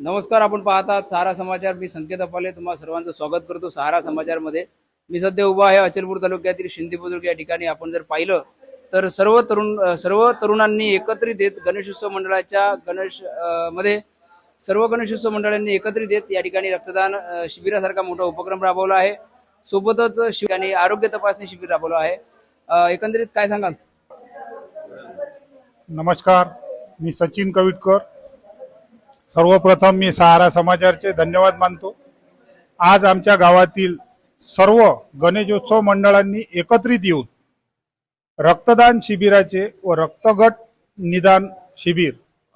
नमस्कार आपण पाहतात सहारा समाचार. मी संकेत अपाले तुम्हाला सर्वांचं स्वागत करतो सहारा समाचारमध्ये. मी सध्या उभा आहे अचलपूर तालुक्यातील शिंदे बुद्रुक या ठिकाणी. आपण जर पाहिलं तर सर्व तरुण सर्व तरुणांनी एकत्रित येत गणेशोत्सव मंडळाच्या गणेशमध्ये सर्व गणेशोत्सव मंडळांनी एकत्रित येत या ठिकाणी रक्तदान शिबिरासारखा मोठा उपक्रम राबवला आहे. सोबतच शि- आणि आरोग्य तपासणी शिबिर राबवलं आहे. एकंदरीत काय सांगाल? नमस्कार. मी सचिन कविटकर. सर्वप्रथम मी सहारा समाचारचे धन्यवाद मानतो. आज आमच्या गावातील सर्व गणेशोत्सव मंडळांनी एकत्रित येऊन रक्तदान शिबिराचे व रक्तगट निदान शिबिर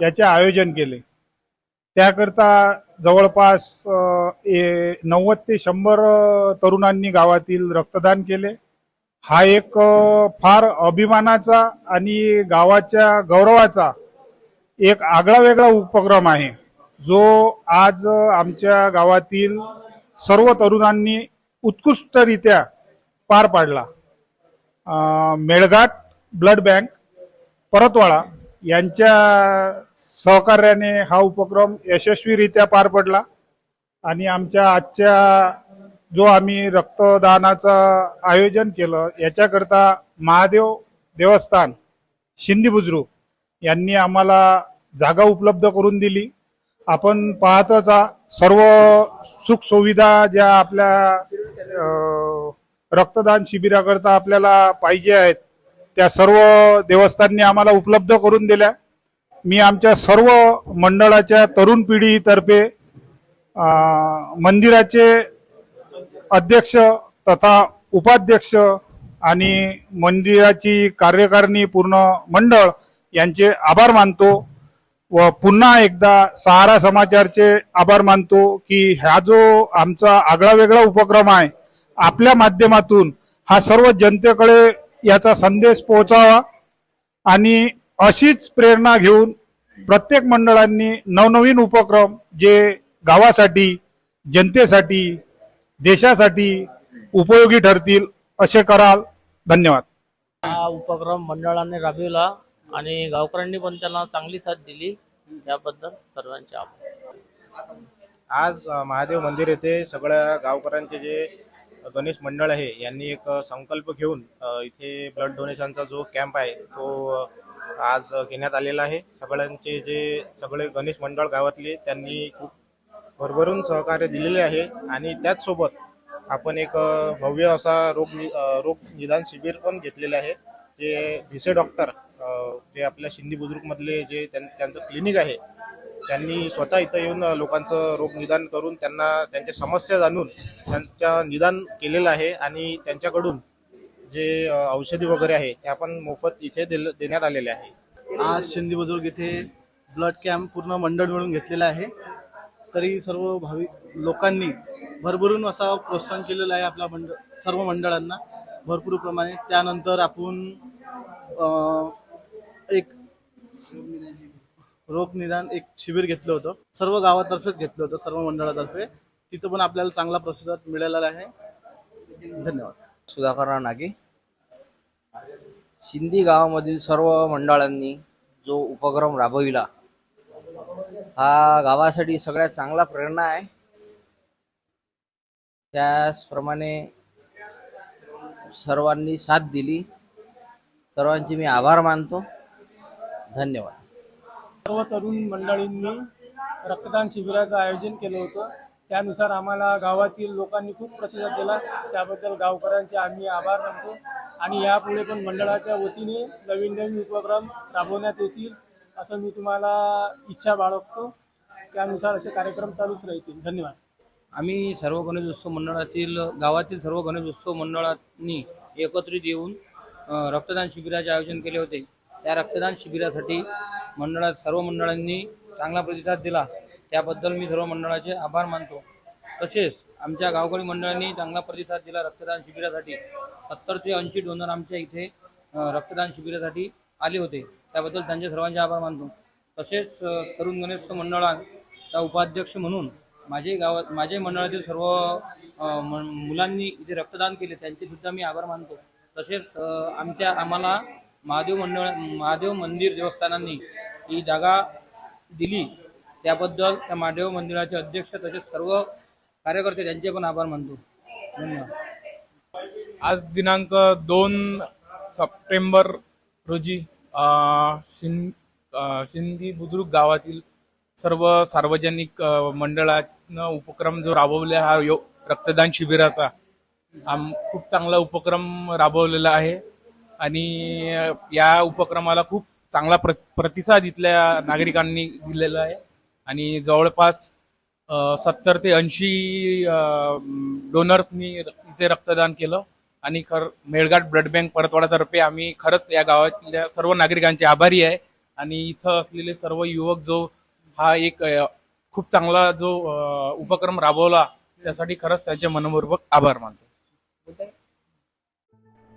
याचे आयोजन केले. त्याकरता जवळपास ए- नव्वद ते शंभर तरुणांनी गावातील रक्तदान केले. हा एक फार अभिमानाचा आणि गावाच्या गौरवाचा एक आगळा वेगळा उपक्रम आहे. जो आज आमच्या गावातील सर्व तरुणांनी उत्कृष्टरित्या पार पाडला. मेळघाट ब्लड बँक परतवाडा यांच्या सहकार्याने हा उपक्रम यशस्वीरित्या पार पडला आणि आमच्या आजच्या जो आम्ही रक्तदानाचं आयोजन केलं याच्याकरता महादेव देवस्थान शिंदी बुजुर्ग यांनी आम्हाला जागा उपलब्ध करून दिली. आपण पाहतच सर्व सुख सुविधा ज्या आपल्या रक्तदान शिबिराकरता आपल्याला पाहिजे आहेत त्या सर्व देवस्थाननी आम्हाला उपलब्ध करून दिल्या. मी आमच्या सर्व मंडळाच्या तरुण पिढीतर्फे मंदिराचे अध्यक्ष तथा उपाध्यक्ष आणि मंदिराची कार्यकारिणी पूर्ण मंडळ यांचे आभार मानतो. व पुन्हा एकदा सहारा समाचारचे आभार मानतो की हा जो आमचा आगळा वेगळा उपक्रम आहे आपल्या माध्यमातून हा सर्व जनतेकडे याचा संदेश पोहोचावा आणि अशीच प्रेरणा घेऊन प्रत्येक मंडळांनी नवनवीन उपक्रम जे गावासाठी जनतेसाठी देशासाठी उपयोगी ठरतील असे कराल. धन्यवाद. हा उपक्रम मंडळाने राबविला आणि गावकऱ्यांनी पण त्यांना चांगली साथ दिली. त्याबद्दल सर्वांचे आभार. आज महादेव मंदिर येथे सगळ्या गावकऱ्यांचे जे गणेश मंडळ आहे यांनी एक संकल्प घेऊन इथे ब्लड डोनेशनचा जो कॅम्प आहे तो आज घेण्यात आलेला आहे. सगळ्यांचे जे सगळे गणेश मंडळ गावातले त्यांनी खूप भरभरून सहकार्य दिलेले आहे. आणि त्याचसोबत आपण एक भव्य असा रोग नि- रोग निदान शिबिर पण घेतलेले आहे जे भिसे डॉक्टर जे आपल्या शिंदी बुजुर्गमधले जे त्यां- त्यांचं क्लिनिक आहे त्यांनी स्वतः इथं येऊन लोकांचं रोग निदान करून त्यांना त्यांच्या समस्या जाणून त्यांच्या निदान केलेलं आहे आणि त्यांच्याकडून जे औषधी वगैरे आहे त्या पण मोफत इथे दिल- देण्यात आलेल्या आहे. आज शिंदी बुजुर्ग इथे ब्लड कॅम्प पूर्ण मंडळ मिळून घेतलेला आहे. तरी सर्व भाविक लोकांनी भरभरून असा प्रोत्साहन केलेलं आहे आपल्या मंडळ सर्व मंडळांना. भरपूर प्रमाणे. त्यानंतर आपण एक रोग निदान एक शिबिर घेतलं होतं. सर्व गावातर्फेच घेतलं होतं सर्व मंडळातर्फे. तिथं पण आपल्याला चांगला प्रतिसाद मिळालेला आहे. धन्यवाद. सुधाकर नागे शिंदी गावामधील सर्व मंडळांनी जो उपक्रम राबविला हा गावासाठी सगळ्यात चांगला प्रेरणा आहे. त्याचप्रमाणे सर्वांनी साथ दिली. सर्वांचे मी आभार मानतो. धन्यवाद. सर्व तरुण मंडळींनी रक्तदान शिबिराचं आयोजन केलं होतं. त्यानुसार आम्हाला गावातील लोकांनी खूप प्रतिसाद दिला त्याबद्दल गावकऱ्यांचे आम्ही आभार मानतो. आणि यापुढे पण मंडळाच्या वतीने नवीन नवीन उपक्रम राबवण्यात येतील असं मी तुम्हाला इच्छा बाळगतो. त्यानुसार असे कार्यक्रम चालूच राहतील. धन्यवाद. आम्ही सर्व गणेशोत्सव मंडळातील गावातील सर्व गणेशोत्सव मंडळांनी एकत्रित येऊन रक्तदान शिबिराचे आयोजन केले होते. त्या रक्तदान शिबिरासाठी मंडळात सर्व मंडळांनी चांगला प्रतिसाद दिला. त्याबद्दल मी सर्व मंडळाचे आभार मानतो. तसेच आमच्या गावकरी मंडळांनी चांगला प्रतिसाद दिला रक्तदान शिबिरासाठी. सत्तर ते ऐंशी डोनर आमच्या इथे रक्तदान शिबिरासाठी आले होते. त्याबद्दल त्यांचे सर्वांचे आभार मानतो. तसेच तरुण गणेश मंडळाचा उपाध्यक्ष म्हणून माझे गावात माझे मंडळातील सर्व म- मुलांनी इथे रक्तदान केले त्यांचेसुद्धा मी आभार मानतो. तसेच आमच्या आम्हाला महादेव मंडळ महादेव मंदिर देवस्थानांनी ही जागा दिली. त्याबद्दल त्या महादेव मंदिराचे अध्यक्ष तसेच सर्व कार्यकर्ते त्यांचे पण आभार मानतो. धन्यवाद. आज दिनांक दोन सप्टेंबर रोजी सिं सिंधी बुद्रुक गावातील सर्व सार्वजनिक मंडळानं उपक्रम जो राबवला हा यो रक्तदान शिबिराचा आम खूप चांगला उपक्रम राबवलेला आहे. आणि या उपक्रमाला खूप चांगला प्र प्रतिसाद इथल्या नागरिकांनी दिलेला आहे. आणि जवळपास सत्तर ते ऐंशी डोनर्सनी इथे रक्तदान केलं. आणि खर मेळघाट ब्लड बँक परतवाडातर्फे आम्ही खरंच या गावातल्या सर्व नागरिकांचे आभारी आहे. आणि इथं असलेले सर्व युवक जो हा एक खूप चांगला जो उपक्रम राबवला त्यासाठी खरंच त्यांचे मनपूर्वक आभार मानतो.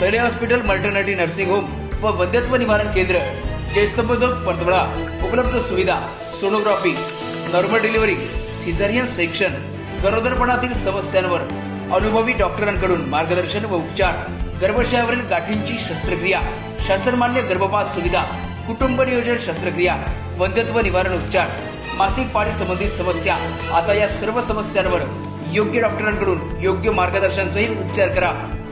पहिले हॉस्पिटल मल्टर्निटी नर्सिंग होम व वंध्यत्व निवारण केंद्र जयस्तंभ चौक उपलब्ध सुविधा sonography normal delivery caesarean section. गरोदरपणातील समस्यांवर अनुभवी डॉक्टरांकडून मार्गदर्शन व उपचार. गर्भाशयावरील गाठींची शस्त्रक्रिया. शासनमान्य गर्भपात सुविधा. कुटुंब नियोजन शस्त्रक्रिया. वंध्यत्व निवारण उपचार. मासिक पाळी संबंधित समस्या. आता या सर्व समस्यांवर योग्य डॉक्टरांकडून योग्य मार्गदर्शन सहित उपचार करा.